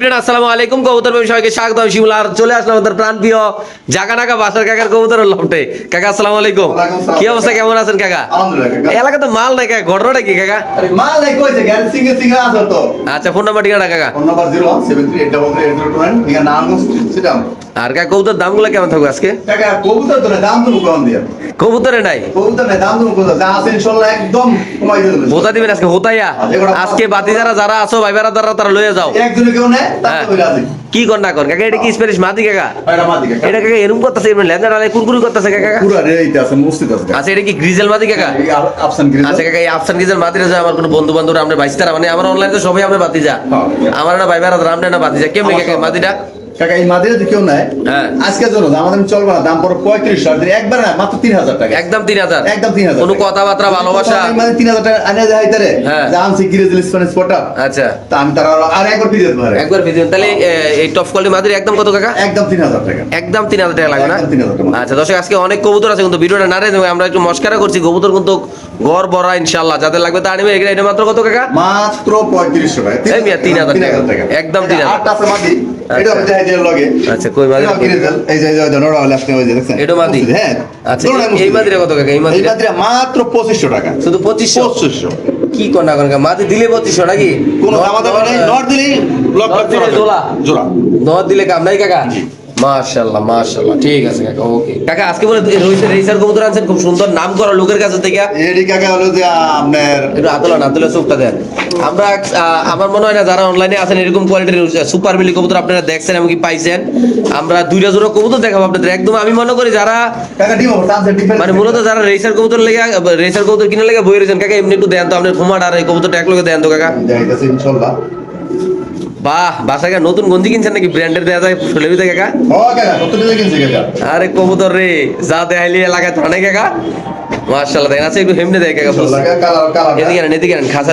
Friend আসসালামু আলাইকুম। কবুতর প্রেমী সবাইকে স্বাগত। শিমুল আর চলে আসলাম আমাদের প্রাণ প্রিয় জাগা নাকা বাসার কাকার কবুতর লফটে। কাকা আসসালামু আলাইকুম। কি অবস্থা? কেমন আছেন কাকা? এলাকা তো মাল নাই কাকা ঘটনাটা কি কাকা? মাল এক কইছে গাড়ি সিঙ্গে সিঙ্গে আছে তো। আচ্ছা ফোন নাম্বার ঠিকানা কাকা? ফোন নাম্বার 01738338029 নাম আর কাকা কবুতর দামগুলো কেমন থাকবে আজকে? কবুতর তো দাম তো কোন দিয়া। কবুতরে নাই? কবুতর না দাম তো যা আছে ইনশাআল্লাহ একদম কমাই দেব। হোতা দিবেন আজকে হোতাইয়া? আজকে বাতি যারা যারা আছো ভাই বেড়া তারা তারা লয়ে যাও। একজনে কেউ নেয় হ্যাঁ। তাতে কইরা আছে কি কর না কর? কাকা এটা কি স্প্যানিশ মাদি কাকা? এটা কাকা করতেছে এমনি লেন্দা ডালে কুরকুরি করতেছে কাকা। পুরো রেইতে আছে মুস্তিত আছে আচ্ছা এটা কি গ্রিজেল মাদি কাকা? এই আপ- আপসান গ্রিজ আচ্ছা কাকা এই আফসান মাতিরে যায় আমার কোনো বন্ধু বান্ধব আমরা বাইশ তারা মানে আমার অনলাইনে তো সবাই আমরা বাতি যা হ্যাঁ। আমার না ভাই বেড়া না বাতি যা কেমনি কাকা মাদিটা? কাকা এই মাদিরে যদি কেউ নেয় হ্যাঁ। আজকের জন্য আমাদের চলবে না দাম পড়ে পঁয়ত্রিশ টাকা দিলে একবার না মাত্র তিন হাজার টাকা। একদম তিন হাজার। একদম তিন হাজার কোনো কথাবার্তা ভালোবাসা? মানে তিন হাজার টাকা আনে যায় তারে হ্যাঁ। আচ্ছা। তা আমি তারা আর একবার যেতে একবার ভিজিন তাহলে এই টপ কোয়ালিটি মাদির একদম কত কাকা? একদম তিন হাজার টাকা। একদম তিন হাজার টাকা লাগবে না? একদম 3,000 টাকা। আচ্ছা দর্শক আজকে অনেক কবুতর আছে কিন্তু ভিডিওটা না রে আমরা একটু মস্কারা করছি কবুতর কিন্তু গড় বড়া ইনশাল্লাহ যাদের লাগবে তা আনবে এগুলো এটা মাত্র কত কাকা? মাত্র পঁয়ত্রিশশো টাকা। তিন হাজার টাকা। একদম 3,000 আটটা আছে মাটি। এটা হচ্ছে এই যে লগে। আচ্ছা, কই মাদি? এটাও কিনে দেন। এই যে যে ওই হলে আপনি ওই যে দেখছেন। এটাও মাদি? হ্যাঁ। আচ্ছা এই- মাদিরা কত কাকা এই এই মাদিরা মাদিরা মাত্র পঁচিশশো টাকা। শুধু পঁচিশশো? পঁচিশশো। কি কর না কর দিলে পঁচিশশো নাকি? কোনো দাম দাম নেই নট দিলেই ব্লক দিলে জোড়া? জোড়া নদ দিলে কাম নাই কাকা? মাশাআল্লাহ মাশাআল্লাহ। ঠিক আছে কাকা ওকে। কাকা আজকে বলে রয়েছে কবুতর আনছেন খুব সুন্দর নাম করা লোকের কাছে থেকে এডি কাকা হলো যে আপনার আতলান আতলে চোখটা দেন। আমরা আমার মনে হয় না যারা অনলাইনে আছেন এরকম কোয়ালিটির সুপার মিলি কবুতর আপনারা দেখছেন এমনকি পাইছেন। আমরা দুইটা জোড়া কবুতর দেখাবো আপনাদের। একদম আমি মনে করি যারা মানে মূলত যারা রেসার কবুতর লেগে রেসার কবুতর কিনে লেগে বই রয়েছেন কাকা এমনি একটু দেন তো আপনার ঘুমাট আর এই কবুতরটা এক লোকে দেন তো কাকা। বাহ বাসাকে নতুন গঞ্জি কিনছেন নাকি? ব্র্যান্ডের দেওয়া যায় ফুলেবিতে কাকা? কাকা আরে কবুতর রে যা দেখাইলি এলাকায় অনেক কাকা। মার্শাল্লাহ দেখেন আছে একটু হেমনে দেয় কাকা ইনশাআল্লাহ এদিকে আনেন এদিকে আনেন খাসা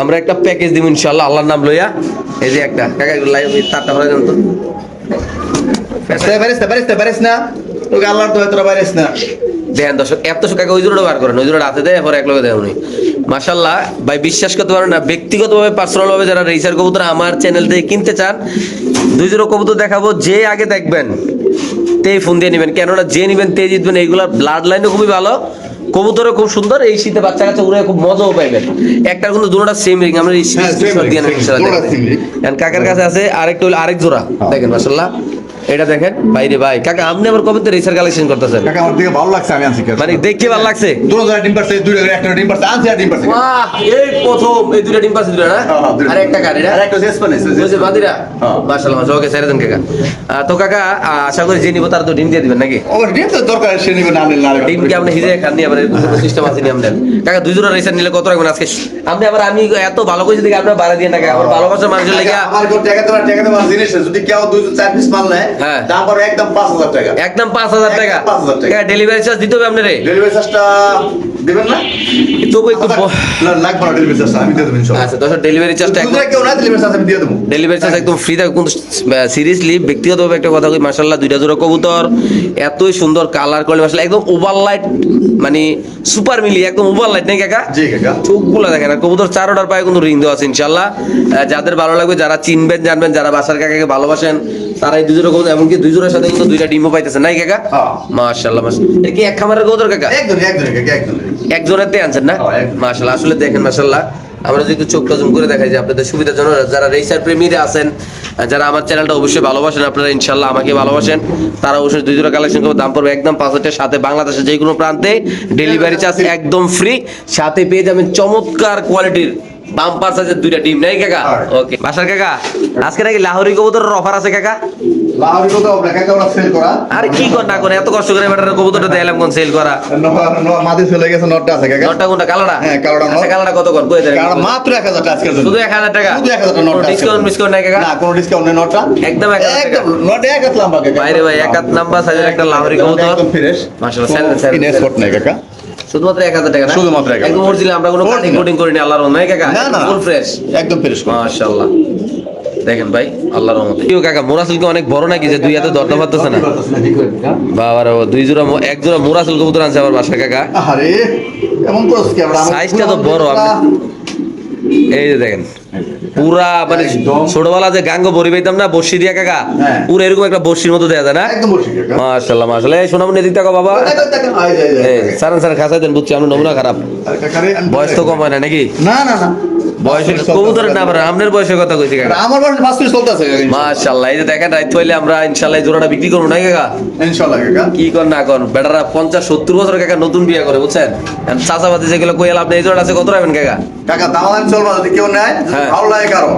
আমরা একটা প্যাকেজ দিব ইনশাল্লাহ আল্লাহর নাম লইয়া। এই যে একটা কাকা লাইভ তারটা ভরে দেন তো? পারিস না তোকে আল্লাহর দোয়া তোরা পারিস না। দেখেন দর্শক এত ওই বার করেন? ওই হাতে দেয় পরে এক লগে দেয় উনি। ভাই বিশ্বাস করতে পারেন না ব্যক্তিগতভাবে পার্সোনাল ভাবে যারা রেসার কবুতর আমার চ্যানেল থেকে কিনতে চান দুই জোড়া কবুতর দেখাবো যে আগে দেখবেন তেই ফোন দিয়ে নেবেন। কেননা যে নেবেন তে জিতবেন। এইগুলা ব্লাড লাইনও খুবই ভালো কবুতরও খুব সুন্দর এই শীতে বাচ্চা কাচ্চা উড়ে খুব মজাও পাইবেন। একটার কিন্তু দুটোটা সেম রিং আমরা এই হ্যাঁ, কাকার কাছে আছে আরেকটা হলো আরেক জোড়া দেখেন মাশাল্লাহ এটা দেখেন। বাইরে ভাই কাকা আপনি আবার কবে তো রেসার কালেকশন করতেছেন? কাকা আমার দিকে ভালো লাগছে আমি আনছি মানে দেখতে ভালো লাগছে? দুটো জোড়া ডিম পারছে দুটো একটা ডিম পারছে আনছি আর ডিম পারছে। বাহ এই প্রথম এই দুইটা ডিম পাচ্ছে দুইটা না? হ্যাঁ, হ্যাঁ। আর একটা কার এটা আর একটা হচ্ছে স্প্যানিশ, ওই বাদিরা? হ্যাঁ। মাশাআল্লাহ মাশাআল্লাহ ওকে ছেড়ে দেন কাকা। তো কাকা আশা করি যে নিব তার তো ডিম দিয়ে দিবেন নাকি? অবশ্য ডিম তো দরকার সে নিবে না নিলে ডিম কি আপনি হিজে খান নি? আবার সিস্টেম আছে নি আপনার কাকা দুই জোড়া রেসার নিলে কত রাখবেন আজকে? আপনি আবার আমি এত ভালো কইছি দেখে আপনারা বাড়া দিয়ে না কাকা। আমার ভালোবাসার মানুষের লেগে আমার টাকা দেওয়ার টাকা দেওয়ার জিনিস যদি কেউ দুই চার পিস মাল নেয় হ্যাঁ। দাম পড়বে একদম পাঁচ হাজার টাকা একদম পাঁচ হাজার টাকা পাঁচ হাজার টাকা। ডেলিভারি চার্জ দিতে হবে আপনার ডেলিভারি চার্জটা দিবেন না? তবু একটু লাগবে না ডেলিভারি চার্জটা আমি দিয়ে দেবো ইনশাআল্লাহ আচ্ছা দশ ডেলিভারি চার্জটা একদম কেউ না ডেলিভারি চার্জ আমি দিয়ে দেবো। ডেলিভারি চার্জ একদম ফ্রি থাকে কিন্তু সিরিয়াসলি ব্যক্তিগতভাবে একটা কথা কই মার্শাল্লাহ দুইটা জোড়া কবুতর এতই সুন্দর কালার মার্শাল্লাহ একদম মানে সুপার মিলি একদম কাকা? জি কাকা। চোখগুলো দেখেন কবুতর চারোটার পায়ে কিন্তু রিং দেওয়া আছে ইনশাল্লাহ আহ, যাদের ভালো লাগবে যারা চিনবেন জানবেন যারা বাসার কাকাকে ভালোবাসেন তারা এই দুজোড়া কবুতর এমনকি দুই জোড়ার সাথে কিন্তু দুইটা ডিমও পাইতেছেন নাই কাকা? হ্যাঁ। মার্শাল্লাহ মার্শাল্লাহ এটা কি এক খামারের কবুতর কাকা? একজনই একজনই কাকা একজনই জোড়াতে আনছেন না? মাসাল্লাহ আসলে দেখেন মাসাল্লাহ আমরা যদি চোখ চোখটা জুম করে দেখাই যে আপনাদের সুবিধার জন্য যারা রেসার প্রেমীরা আছেন যারা আমার চ্যানেলটা অবশ্যই ভালোবাসেন আপনারা ইনশাল্লাহ আমাকে ভালোবাসেন। তারা অবশ্যই দুই জোড়া কালেকশন করব দাম পড়বে একদম পাঁচ হাজার সাথে বাংলাদেশের যে কোনো প্রান্তে ডেলিভারি চার্জ একদম ফ্রি সাথে পেয়ে যাবেন চমৎকার কোয়ালিটির বাম্পার সাইজের দুইটা ডিম নাই কাকা। ওকে বাসার কাকা আজকে নাকি লাহোরি কবুতরের অফার আছে কাকা? লাহোরি কত আপনার কাকা ওরা সেল করা? আরে কি কর না করে এত কষ্ট করে ব্যাটার কবুতরটা দিলাম কোন সেল করা। ন- ন- মাদি চলে গেছে নটটা আছে কাকা। নটা কোনটা কালোটা? হ্যাঁ, কালোটা নট। কালোটা কত কর কই দেন? কারণ মাত্র টাকা আজকের জন্য। শুধু এক হাজার টাকা? শুধু এক হাজার টাকা নটটা আজকের ডিসকাউন্ট নাই কাকা? না কোনো ডিসকাউন্ট নেই নটটা। একদম এক হাজার টাকা। একদম নট এক হাত লম্বা কাকা। বাইরে ভাই এক হাত লম্বা সাইজের একটা লাহোরি কবুতর। একদম ফ্রেশ মাশাআল্লাহ, স্যার, স্যার, কোনো স্যার। নাই কাকা। শুধুমাত্র এক হাজার টাকা না? শুধুমাত্র একদম অরিজিনাল আমরা কোনো কাটিং কোটিং করি না আল্লাহর রহমতে। কাকা না, না। ফুল ফ্রেশ একদম ফ্রেশ মাশাআল্লাহ। দেখেন ভাই আল্লাহর রহমতে। কিও কাকা মুরাসিল কি অনেক বড় নাকি যে দুই হাতে ধরতে পারতেছে না? বাবা রে দুই জোড়া এক জোড়া মুরাসিল কবুতর আনছে আমার বাসা কাকা। আরে এমন করছ কি আমরা? সাইজটা তো বড় আপনি এই যে দেখেন পুরা মানে। ছোটবেলা যে গাঙ্গ বড়ি পাইতাম না বর্ষি দিয়া কাকা হ্যাঁ। পুরো এরকম একটা বর্ষির মতো দেয়া যায় না? বসে মাশাল্লাহ মাশাল্লাহ এই সোনামনি এদিক থাকো বাবা। সারান সারান খাসাই দেন বুঝছি আমি নমুনা খারাপ। বয়স তো কম হয় না নাকি? না না না। বয়সের কবুতরের না পারে আপনার বয়সের কথা কইছি কাকা। আমার বয়স পাঁচ মিনিট চলতেছে মাশাল্লাহ এই যে দেখেন রাইত হইলে আমরা ইনশাল্লাহ জোড়াটা বিক্রি করব না কাকা? ইনশাল্লাহ কাকা। কি কর না কর বেটারা পঞ্চাশ সত্তর বছর কাকা নতুন বিয়ে করে বুঝছেন? চাচাবাদি যেগুলো কই আপনি এই জোড়া আছে কত রাখবেন কাকা? কাকা দাম আমি যদি কেউ নেয় হ্যাঁ। ভালো লাগে কারও।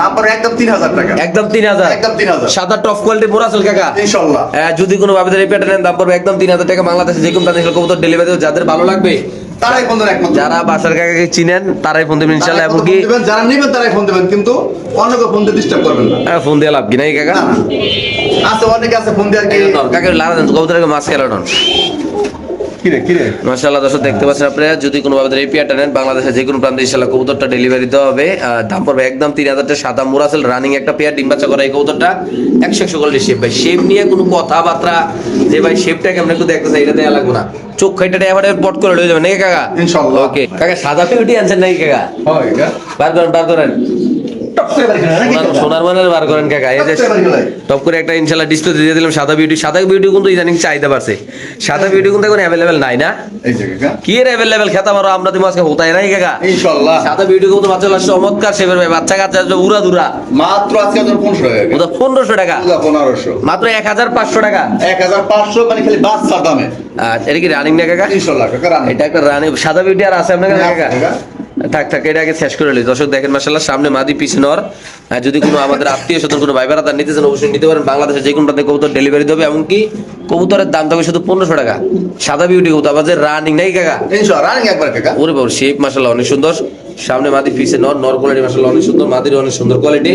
তারপরে একদম টাকা। 3000 সাদা টপ কোয়ালিটি মোরাসেল কাকা? ইনশাল্লাহ। যদি কোনো ভাবে নেন দাম পড়বে একদম তিন হাজার টাকা বাংলাদেশে যে কোনো কবুতর ডেলিভারি যাদের ভালো লাগবে তারাই ফোন একমাত্র। যারা বাসার কাকাকে চিনেন তারাই ফোন দেবেন ইনশাআল্লাহ এবং কি যারা নেবেন তারাই ফোন দেবেন কিন্তু অন্যকে ফোন দিয়ে ডিস্টার্ব করবেন না। হ্যাঁ, ফোন দিয়ে লাভ কি নাই কাকা। আছে অনেকে আছে ফোন দিয়ে আর কি কাকা লারা দেন কবুতরকে মাছ খেলা মাশাআল্লাহ দর্শক দেখতে পাচ্ছেন আপনারা যদি কোনো ভাবে এই পেয়ারটা নেন বাংলাদেশে যে কোনো প্রান্তে ইনশাআল্লাহ কবুতরটা ডেলিভারি দেওয়া হবে দাম পড়বে একদম তিন হাজার টাকা সাদা মুরাসেল রানিং একটা পেয়ার ডিম বাচ্চা করা এই কবুতরটা একশো একশো কোয়ালিটি শেপ ভাই শেপ নিয়ে কোনো কথাবার্তা যে ভাই শেপটা কেমন একটু দেখতে চাই এটা দেওয়া লাগবে না। চোখ খাইটা এবারে পট করে লয়ে যাবে নাকি কাকা? ইনশাআল্লাহ। ওকে কাকা সাদা পেউটি আনছেন নাকি কাকা? কাকা। বার করেন। সোনার- মানের বার করেন কাকা এই যে টপ করে একটা ইনশাল্লাহ ডিসপ্লে দিয়ে দিলাম সাদা বিউটি সাদা বিউটি কিন্তু ইদানিং চাহিদা বাড়ছে। সাদা বিউটি কিন্তু এখন অ্যাভেলেবেল নাই না? কি এর অ্যাভেলেবেল খেতা মারো আমরা তুমি আজকে হোতাই নাই কাকা। ইনশাআল্লাহ সাদা বিউটি কিন্তু বাচ্চা লাগছে চমৎকার শেপের ভাই বাচ্চা কাচ্চা আসবে উড়া দুরা। মাত্র আজকে তোর পনেরোশো টাকা পনেরোশো টাকা? পনেরোশো। মাত্র এক হাজার পাঁচশো টাকা? এক হাজার পাঁচশো মানে খালি বাচ্চার দামে। আচ্ছা এটা কি রানিং না কাকা? ইনশাল্লাহ কাকা এটা একটা রানিং সাদা বিউটি আর আছে আপনার কাকা। থাক থাক এটা আগে শেষ করে নিই দর্শক দেখেন মাসাল্লাহ সামনে মাদি পিছনে নর যদি কোনো আমাদের আত্মীয় স্বজন কোনো ভাই তার নিতে চান অবশ্যই নিতে পারেন। বাংলাদেশে যে কোনো প্রান্তে কবুতর ডেলিভারি দেবে এমনকি কবুতরের দাম থাকবে শুধু পনেরোশো টাকা। সাদা বিউটি কবুতর আবার যে রানিং নাই কাকা? রানিং একবার কাকা। ওরে বাবু শেপ মাসাল্লাহ অনেক সুন্দর। সামনে মাদি পিছে নর নর কোয়ালিটি মাসাল্লাহ অনেক সুন্দর। মাদির অনেক সুন্দর কোয়ালিটি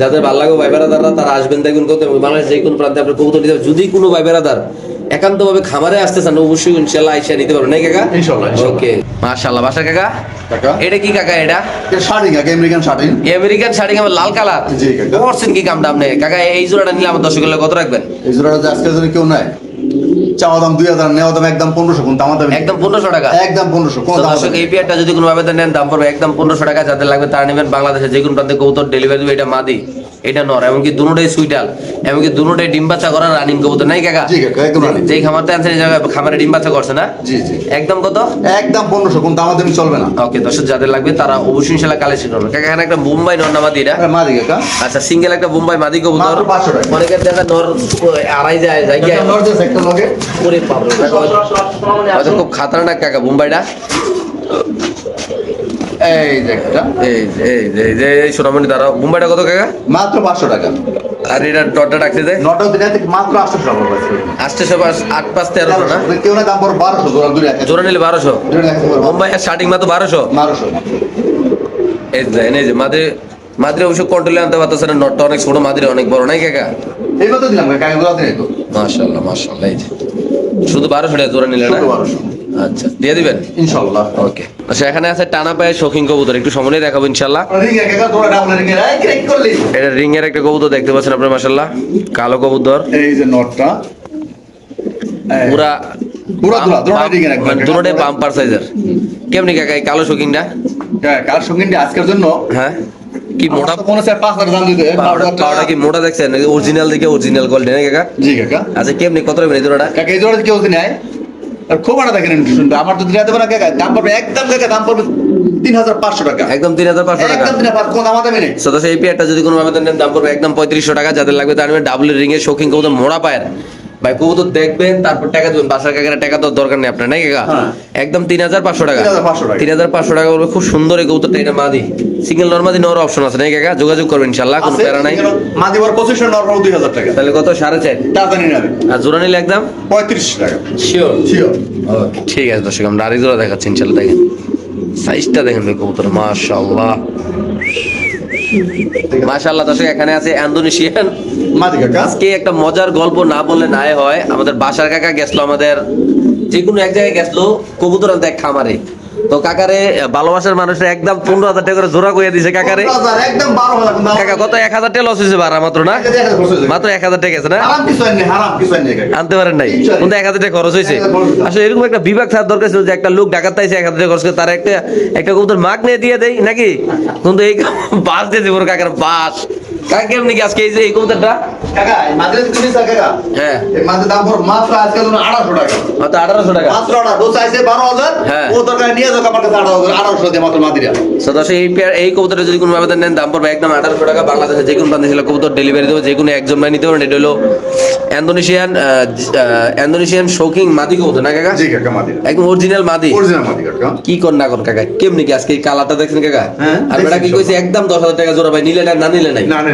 যাদের ভালো লাগে ভাই বেড়াদাররা তারা আসবেন দেখুন কত বাংলাদেশ যে কোনো প্রান্তে আপনার কবুতর নিতে যদি কোনো ভাই বেড়াদার একান্ত ভাবে খামারে আসতে চান অবশ্যই ইনশাল্লাহ আইসা নিতে পারবেন নাই কাকা? ইনশাল্লাহ। ওকে মাশাআল্লাহ বাসা কাকা? কাকা? এটা কি কাকা এটা? শার্টিং কাকা আমেরিকান শার্টিং আমেরিকান শাড়ি আমার লাল কালার? জি, কাকা। করছেন কি কামটা আপনি? কাকা এই জোড়াটা নিলে আমার দর্শকের কত রাখবেন? এই জোড়াটা যে জন্য কেউ চাওয়া দাম দুই হাজার নেওয়া দাম একদম পনেরোশো কোন দাম একদম পনেরোশো টাকা? একদম পনেরোশো কোন তো দাম দর্শক এই পেয়ারটা যদি কোনো ভাবে নেন দাম পড়বে একদম পনেরোশো টাকা। যাদের লাগবে তারা নেবেন বাংলাদেশে যে কোনো প্রান্তে কবুতর ডেলিভারি এটা মাদি। এটা নর এমনকি দুটোটাই সুইটাল এমনকি দুটোটাই ডিম বাচ্চা করা রানিং কবুতর নাই কাকা যেই খামারতে আনছেন খামারে ডিম বাচ্চা করছে না জি জি একদম কত একদম পনেরোশো কোন দাম আমাদের চলবে না ওকে দর্শক যাদের লাগবে তারা অবশ্যই ইনশাল্লাহ কালেকশন করবে কাকা এখানে একটা মুম্বাই নর না মাদি এটা মারি কাকা আচ্ছা সিঙ্গেল একটা মুম্বাই মাদি কবুতর মাত্র 500 টাকা। অনেকের দেখা নর আড়াই যায় যায় গিয়ে একটা লগে ওরে খুব খাতারনাক কাকা মুম্বাইটা এই যে একটা। এই যে, এই যে, এই যে এই সোনামণি দাঁড়াও। মুম্বাইটা কত কাকা? মাত্র পাঁচশো টাকা। আর এটা ডটটা ডাকছে যে? নটা দিনে মাত্র আটশো টাকা পাচ্ছি। আসতে সব আট পাঁচ তেরোশো না? কেউ না দাম পড়ো বারোশো জোড়া দূরে একটা জোড়া নিলে বারোশো। মুম্বাই স্টার্টিং মাত্র বারোশো? বারোশো। এই যে এই যে মাদ্রে মাদ্রে অবশ্য কন্ট্রোলে আনতে পারতেছে না নটটা অনেক ছোট মাদ্রে অনেক বড় নাই কাকা? দিলাম কাকা মাশাল্লাহ মাশাল্লাহ এই যে। শুধু বারোশো টাকা জোড়া নিলে না? 1200 আচ্ছা। দিয়ে দিবেন? ওকে। আচ্ছা এখানে আছে টানা পায়ে শৌখিন কবুতর। একটু সামনে দেখাবো এটা রিং এর একটা কবুতর দেখতে পাচ্ছেন আপনার কালো কবুতর। এই যে নটটা। পুরা। দুটোটাই বাম্পার সাইজের কেমনি কাকা এই কালো শৌখিনটা হ্যাঁ, কার আজকের জন্য। হ্যাঁ। কি মোটা আমার তো পাঁচ হাজার দাম দিতে। পাউডার পাউডার কি মোটা দেখছেন? অরিজিনাল দিকে অরিজিনাল কোয়ালিটি নাকি কাকা? জি কাকা। আচ্ছা কেমনি? কত রকমের এই জোড়াটা? কাকা এই জোড়া কেউ নেয়? আর খুব আটা দেখেন শুনবে। আমার তো তিন হাজার না কাকা দাম পড়বে একদম কাকা দাম পড়বে তিন হাজার পাঁচশো টাকা। একদম তিন হাজার পাঁচশো টাকা। কোন আমাদের মেনে? সদস্য এই পেয়ারটা যদি কোনো ভাবে দাম পড়বে একদম পঁয়ত্রিশশো টাকা যাদের লাগবে তার ডাবল রিং এর শৌখিন কবুতর মোড়া পায়ের। ভাই কবুতর দেখবেন তারপর টাকা দেবেন। বাসার কাকার টাকা তো দরকার নেই আপনার নাই কাকা? হ্যাঁ। একদম তিন হাজার পাঁচশো টাকা। 3,500 টাকা। তিন হাজার পাঁচশো টাকা বলবে খুব সুন্দর এই কবুতরটা এটা মাদি। সিঙ্গেল নর্মাদি নেওয়ার অপশন আছে নাই কাকা? যোগাযোগ করবেন ইনশাল্লাহ কোনো প্যারা নাই। মাদিবার পঁচিশশো নর্মাল দুই হাজার টাকা। তাহলে কত? সাড়ে চার। আর জোড়া নিলে একদম? পঁয়ত্রিশশো টাকা। শিওর শিওর ঠিক আছে দর্শক আমরা আরেক জোড়া দেখাচ্ছি ইনশাল্লাহ দেখেন। সাইজটা দেখেন কবুতর মাশাআল্লাহ। মাশাআল্লাহ দর্শক, এখানে আছে ইন্দোনেশিয়ান। আজকে একটা মজার গল্প না বললে নাই হয়। আমাদের বাসার কাকা গেছিল, আমাদের যে কোনো এক জায়গায় গেছিল, কবুতর এক খামারে। তো কাকারে ভালোবাসার মানুষের একদম পনেরো হাজার টাকা করে জোড়া করে দিছে কাকারে। কাকা কত? এক হাজার টাকা লস হয়েছে ভাড়া মাত্র না? মাত্র এক হাজার টাকা আছে না। আনতে পারেন নাই? কিন্তু এক হাজার টাকা খরচ হয়েছে। আসলে এরকম একটা বিভাগ থাকার দরকার ছিল যে একটা লোক ডাকাত তাইছে এক হাজার টাকা খরচ করে তারা একটা একটা কবুতর মাগ নিয়ে দিয়ে দেয় নাকি? কিন্তু এই বাস দিয়ে দিব কাকার বাস। কাকা কেমনি কি আজকে এই যে এই কবুতরটা কাকা, মাদ্রাজ তুমি কাকা? হ্যাঁ এই মাদ্রাজ দাম পড়ো মাত্র আজকে ধরুন 1800 টাকা। মাত্র আঠারোশো টাকা মাত্র 1800, ও চাইছে 12,000, হ্যাঁ। ও দরকার নিয়ে যাও আমার কাছে 18,000, 1800 দিয়ে মাত্র মাদিরা। So, এই পেয়ার- এই কবুতরটা যদি কোনো আবেদন নেন দাম পড়বে একদম আঠারোশো টাকা বাংলাদেশে যে কোনো প্রান্তে ছিল কবুতর ডেলিভারি দেবো যে কোনো একজন নিতে পারেন এটা হলো ইন্দোনেশিয়ান ইন্দোনেশিয়ান শৌকিং মাদি কবুতর না কাকা জি কাকা, মাদিরা। একদম অরিজিনাল মাদি Original মাদি কাকা। কি কর না কর কাকা কেমনি কি আজকে এই কালারটা দেখছেন কাকা হ্যাঁ, আর বেটা কি কইছে একদম দশ হাজার টাকা জোড়া ভাই নিলে না না নিলে নাই না, না,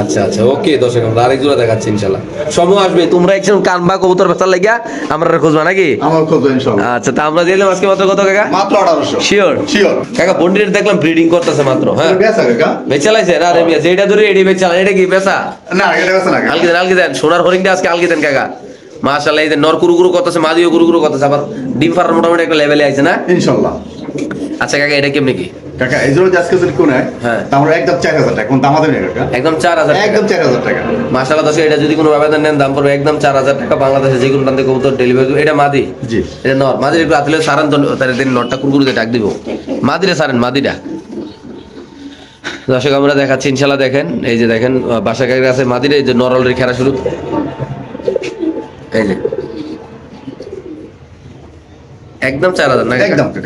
আচ্ছা আচ্ছা ওকে দর্শক আমরা আরেক জোড়া দেখাচ্ছি ইনশাল্লাহ। সময় আসবে তোমরা একজন কানবা কবুতর বেচার লাগিয়া আমরা খুঁজবা নাকি? আমার খোঁজ ইনশাআল্লাহ। আচ্ছা তা আমরা দিলাম আজকে মাত্র কত কাকা? মাত্র 1800 শিওর শিওর কাকা পন্ডিত দেখলাম ব্রিডিং করতেছে মাত্র হ্যাঁ। বেচা কাকা? বেচালাইছে না রে মিয়া যেটা ধরে এডি বেচালা এটা কি বেচা? না এটা বেচা না কাকা। দেন আলকি দেন সোনার হরিংটা আজকে দেন কাকা। মাশাআল্লাহ এই যে নর কুরু কুরু করতেছে মাদিও কুরু কুরু করতেছে আবার ডিম মোটামুটি একটা লেভেলে আইছে না? ইনশাআল্লাহ আচ্ছা কাকা এটা কেমনি কি? কাকা এই জন্য আজকে যদি কোন হয়। আমরা একদম 4000 টাকা কোন দাম কাকা। একদম চার হাজার একদম 4000 টাকা। মাশাআল্লাহ দর্শক এটা যদি কোনো নেন দাম পড়বে একদম চার হাজার টাকা। বাংলাদেশে যে কোনো প্রান্তে কবুতর ডেলিভারি এটা মাদি। জি। এটা নর। মাদির একটু আতলে সারান তো তাহলে দিন দিয়ে ডাক দিব। মাদিরে সারেন মাদিটা। দর্শক আমরা দেখাচ্ছি ইনশাল্লাহ দেখেন। এই যে দেখেন বাসা কাকের কাছে মাদিরে এই যে নর অলরেডি খেলা শুরু। এই যে। একদম চার হাজার না একদম সে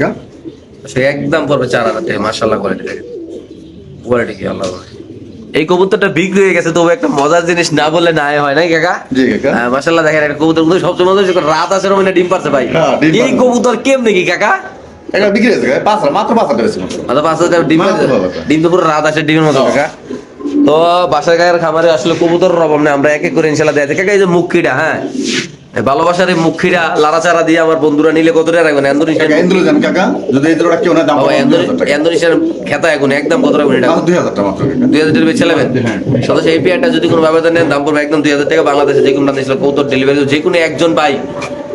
একদম পড়বে চার হাজার টাকা মার্শাল্লাহ কোয়ালিটি দেখেন। কোয়ালিটি কি আল্লাহ এই কবুতরটা বিক্রি হয়ে গেছে তবু একটা মজার জিনিস না বললে না হয় নাই কাকা? জি কাকা। হ্যাঁ, মাশাআল্লাহ দেখেন একটা কবুতর কিন্তু সবচেয়ে মজা হচ্ছে রাত আছে ডিম পারছে ভাই। হ্যাঁ, এই কবুতর কেমনে কি কাকা? এটা বিক্রি হয়েছে পাঁচ মাত্র পাঁচ হাজার মাত্র। পাঁচ হাজার ডিম ডিম তো পুরো রাত আসে ডিমের মতো কাকা। তো বাসার গায়ের খামারে আসলে কবুতরের অভাব নেই আমরা এক এক করে ইনশাল্লাহ দেয় কাকা এই যে মুখিটা হ্যাঁ? ভালোবাসার এই মুখিটা লাড়াচাড়া দিয়ে আমার বন্ধুরা নিলে কত টাকা রাখবেন ইন্দোনেশিয়ান জান কাকা যদি না দাম 2000 টাকা। ইন্দোনেশিয়ান খেতা এখন একদম কত রাখবেন এটা? মাত্র 2000 টাকা মাত্র কাকা। দুই হাজার টাকা বেচে নেবেন। সদস্য এই পেয়ারটা যদি কোনো ব্যবধান নেন দাম পড়বে একদম দুই হাজার টাকা। বাংলাদেশে যে কোনো ছিল কৌতর ডেলিভারি যে কোনো একজন ভাই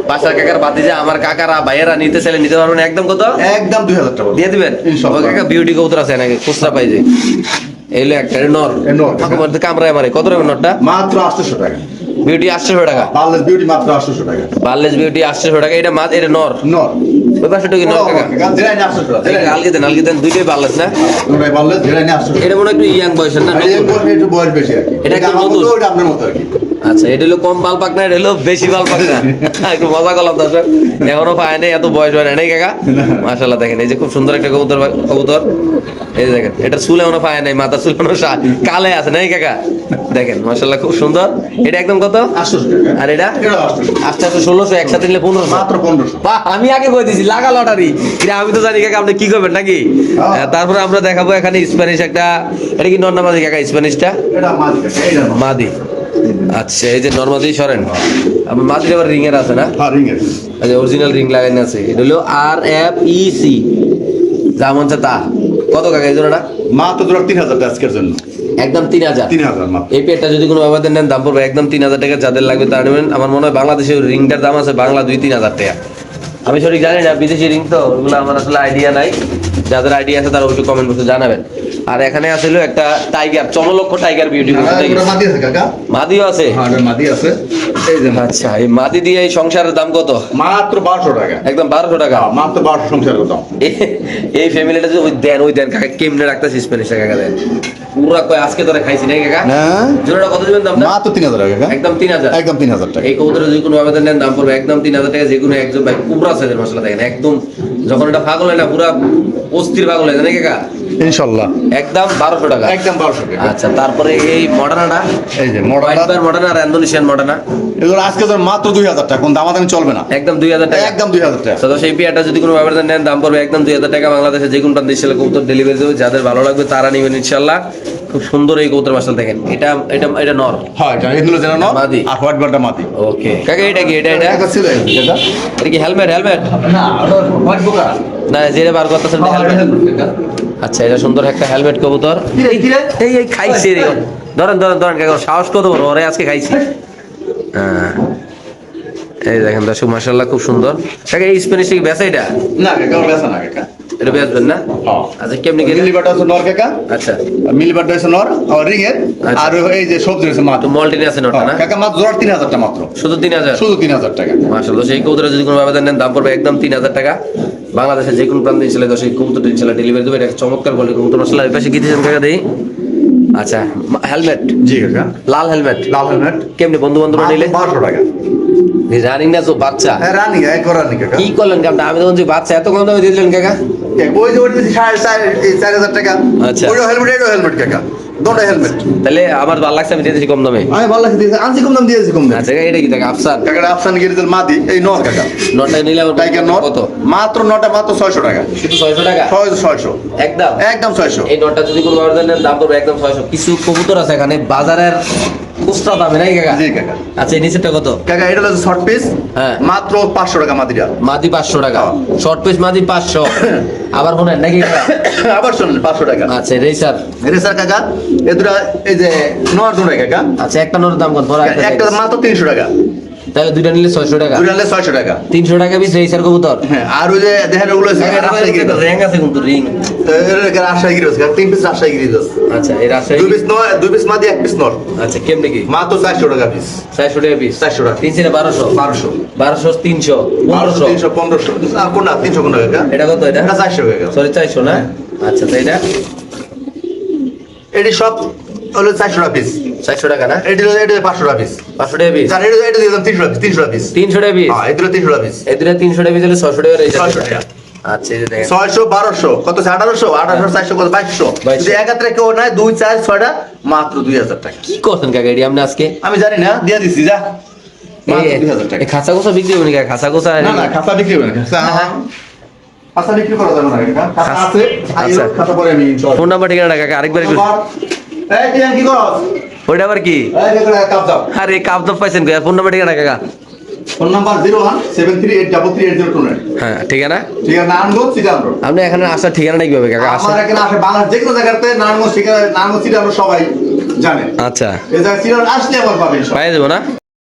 বাসার কাকার আমার কাকারা ভাইয়েরা নিতে চাইলে নিতে পারবেন। একদম কত? একদম 2000 টাকা। দিয়ে দিবেন। কাকা বিউটি কৌতর আছে নাকি? খুচরা পাই যে। এইলো একটা নর। নর। কামড়ায় মারে। কত রাখবেন নরটা? মাত্র 800 টাকা। বিউটি আটশোশো টাকা। বার্লেস বিউটি মাত্র 800 টাকা। বার্লেস বিউটি আটশোশো টাকা এটা মাছ এটা নর। নর। ওই পাশে কি নর কাকা। কাকা জেরাই 800 টাকা জেরাই আলকে দেন দুইটাই বার্লেস না? জেরাই 800 টাকা। এটা মনে হয় একটু ইয়াং বয়সের না এটা একটু বয়স বেশি আর এটা মতো, ওটা আপনার মতো আর কি। আচ্ছা এটা হলো কম বাল পাক না এটা হলো বেশি বাল পাক না একটু মজা করলাম দর্শক। এখনও পায় নাই এত বয়স হয় নাই কাকা? মাশাল্লাহ দেখেন এই যে খুব সুন্দর একটা কবুতর কবুতর। এই যে দেখেন এটা চুল এখনও পায় নাই মাথা চুল এখনও কালে আছে নাই কাকা? দেখেন মাশাল্লাহ খুব সুন্দর। এটা একদম কত? 800 আর এটা? এটা 800 আস্তে আস্তে ষোলোশো একসাথে নিলে পনেরোশো। মাত্র 1500 বাহ আমি আগে কই দিছি লাগা লটারি। এটা আমি তো জানি কাকা আপনি কি করবেন নাকি? হ্যাঁ। তারপরে আমরা দেখাবো এখানে স্প্যানিশ একটা এটা কি নর্নামাদি কাকা স্প্যানিশটা মাদি। আচ্ছা এই যে সরেন। মাদির আবার রিং এর আছে না? হ্যাঁ রিং এর। আচ্ছা অরিজিনাল রিং লাগানো আছে এটা হলো আর এফ ই সি তা। কত কাকা এই জোড়াটা? মাত্র তোরা 3000 টাকা আজকের জন্য। একদম তিন হাজার? 3000 মাত্র। এই পেটটা যদি কোনো ব্যবধান নেন দাম পড়বে একদম তিন হাজার টাকা। যাদের লাগবে তারা নেবেন। আমার মনে হয় বাংলাদেশে রিংটার দাম আছে বাংলা দুই তিন হাজার টাকা। আমি সঠিক জানি না বিদেশি রিং তো ওগুলো আমার আসলে আইডিয়া নাই। যাদের আইডিয়া আছে তারা অবশ্যই কমেন্ট বক্সে জানাবেন। আর এখানে আসলে একটা টাইগার চমলক্ষ টাইগার বিউটি মাদি আছে কাকা। মাদিও আছে? হ্যাঁ মাদি আছে। এই যে আচ্ছা এই মাদি দিয়ে এই সংসারের দাম কত? মাত্র 1200 টাকা। একদম বারোশো টাকা? হ্যাঁ, মাত্র 1200 সংসারের দাম। এই ফ্যামিলিটা যে ওই দেন ওই দেন কাকা কেমনে রাখতেছি স্প্যানিশ কাকা দেন। পুরা কয় আজকে তোরা খাইছি নাকি কাকা? হ্যাঁ জোড়াটা কত দিবেন দাম মাত্র 3000 টাকা কাকা। একদম তিন হাজার? একদম 3000 টাকা। এই কবুতরের যে কোনো আবেদন নেন দাম পড়বে একদম তিন হাজার টাকা যে কোনো একজন ভাই সাইজের মশলা দেখেন একদম যখন এটা পাগল হয় না পুরা অস্থির পাগল হয় নাকি কাকা? ইনশাআল্লাহ একদম বারোশো টাকা। একদম 1200 টাকা। আচ্ছা তারপরে এই মডার্নাটা এই যে মডার্না আর ইন্দোনেশিয়ান মডার্না এগুলো আজকে তো মাত্র 2000 টাকা কোন দামাদামি চলবে না। একদম দুই হাজার টাকা। একদম 2000 টাকা। সদস্য এই পিয়াটা যদি কোনো আবেদন নেন দাম পড়বে একদম দুই হাজার টাকা। বাংলাদেশে যে কোনো প্রান্তে ইনশাল্লাহ কবুতর ডেলিভারি দেবে যাদের ভালো লাগবে তারা নেবেন ইনশাল্লাহ খুব সুন্দর এই কবুতর মাসাল দেখেন। এটা এটা এটা নর। হ্যাঁ এটা এগুলো যেন না মাদি। আর হোয়াইট বারটা মাদি। ওকে কাকা এটা কি? এটা এটা? এটা ছিল এটা? এটা কি হেলমেট হেলমেট না হোয়াইট বোকা না যেটা বার করতেছেন হেলমেট আচ্ছা এটা সুন্দর একটা হেলমেট কবুতর। ধীরে ধীরে এই এই খাইছি রে। ধরেন ধরেন ধরেন কাকা সাহস কত বড়? ওরে আজকে খাইছি। হ্যাঁ। এই দেখেন দর্শক মাসাল্লাহ খুব সুন্দর কাকা এই স্প্যানিশ বেচা এটা না কাকা বেচা না কাকা এটা বেচবেন না আচ্ছা কেমনি নর কাকা? আচ্ছা। মিলিবারটা হচ্ছে নর আর রিং এর আচ্ছা। আর এই যে সবজি হচ্ছে মাত্র। তো মল্টিনে আছে নটা না? কাকা মাত্র শুধু শুধু টাকা। মাশাল্লাহ সেই কবুতরা যদি কোনো আবেদন নেন দাম পড়বে একদম তিন হাজার টাকা। বাংলাদেশের যে কোনো প্রান্তে ইনশাল্লাহ দশ কবুতর ইনশাল্লাহ ডেলিভারি দেবে। এটা চমৎকার বলে কবুতর। মশলা এই পাশে কি দিয়েছেন কাকা দেই। আচ্ছা হেলমেট জি কাকা। লাল হেলমেট লাল হেলমেট কেমনি বন্ধু বান্ধব নিলে? টাকা। রানিং না তো বাচ্চা? হ্যাঁ রানি একবার রানি কাকা। কি করলেন কামটা আমি তখন যে বাচ্চা এত কম দামে দিলেন কাকা? ওই যে ওই সাড়ে চার হাজার টাকা। আচ্ছা। ওইটা হেলমেট এটাও হেলমেট কাকা দুটো হেলমেট তাহলে আমার ভালো লাগছে আমি দিয়ে কম দামে। আমি ভালো লাগছে দিয়েছি। আনছি কম দাম দিয়েছি কম দাম। আচ্ছা এটা কি আফসান? মাদি এই নর কাকা নটা নিলে আমার টাইগার নর। কত? মাত্র নটা মাত্র ছয়শো টাকা। শুধু ছয়শো টাকা? ছয় ছয়শো। একদম? একদম ছয়শো। এই নটটা যদি কোনো নেন দাম পড়বে একদম ছয়শো। কিছু কবুতর আছে এখানে বাজারের খুচরা দামে নাই কাকা? জি কাকা। আচ্ছা এই নিচেরটা কত? কাকা এটা হচ্ছে শর্ট পিস হ্যাঁ। মাত্র পাঁচশো টাকা মাদিরা। মাদি পাঁচশো টাকা। হ্যাঁ। শর্ট পিস মাদি পাঁচশো। আবার শোনেন নাকি আবার শুনুন পাঁচশো টাকা। আচ্ছা রেসার রেসার কাকা এ দুটা এই যে কাকা। আচ্ছা একটা নোটের দাম কত? একটা মাত্র তিনশো টাকা। তাহলে দুইটা নিলে ছয়শো টাকা। দুটা হলে ছয়শো টাকা। তিনশো টাকা পিস রেসার কবুতর। হ্যাঁ আর ওই যে দেখেন ওগুলো আছে কিন্তু রিং। রাজশাহী গিরি হচ্ছে তিন পিস রাজশাহী আচ্ছা এই রাজশাহী দুই পিস নয় দুই পিস মাদি এক পিস নর। আচ্ছা কেমনি কি? মাত্র চারশো টাকা পিস চারশো টাকা পিস চারশো টাকা। তিনশো না বারোশো? বারোশো। বারোশো তিনশো বারোশো পনেরোশো তিনশো পনেরোশো। না কোনটা তিনশো কোনটা কাকা এটা কত এটা? এটা চারশো টাকা। সরি চারশো না? আচ্ছা তো এটা? এটি সব হলো চারশো টাকা পিস চারশো টাকা না? এটি পাঁচশো টাকা পিস পাঁচশো টাকা পিস স্যার এটা এটা দিলাম তিনশো টাকা তিনশো টাকা পিস তিনশো টাকা পিস হ্যাঁ এটি তিনশো টাকা পিস এই দুটা তিনশো টাকা পিস হলে ছশো টাকা রয়েছে 600 টাকা। আচ্ছা এই যে দেখেন। ছয়শো বারোশো। কত আঠারোশো? আঠারোশো চারশো কত? বাইশশো। বাইশশো। যদি একাত্রে কেউ নাই দুই চার ছয়টা মাত্র দুই হাজার টাকা। কি করছেন কাকা এটি? আপনি আজকে? আমি জানি না দিয়ে দিচ্ছি যা। খাঁচা কোসা বিক্রি হবে নাকি? খাঁচা কোসা না না খাতা বিক্রি হবে না। খাতা খাতা বিক্রি করা যাবে না খাতা- আছে আর আচ্ছা। খাতা পরে আমি ফোন নাম্বার ঠিকানা কাকা? আরেকবার কি করছ ওইটা আবার কি? আরে কাপ দাপ পাইছেন ফোন নাম্বার ঠিকানা কাকা? Phone number zero one seven three eight double three eight zero two nine. হ্যাঁ ঠিকানা? ঠিক আছে নারায়ণগঞ্জ সিটান্দ্র আপনি এখানে আসার ঠিকানা কীভাবে কাকা? আমার এখানে আসে যে কোনো জায়গাতে নারায়ণগঞ্জ সবাই জানে। আচ্ছা। এই জায়গায় আসলে পাবেন সব। পাই যাব না?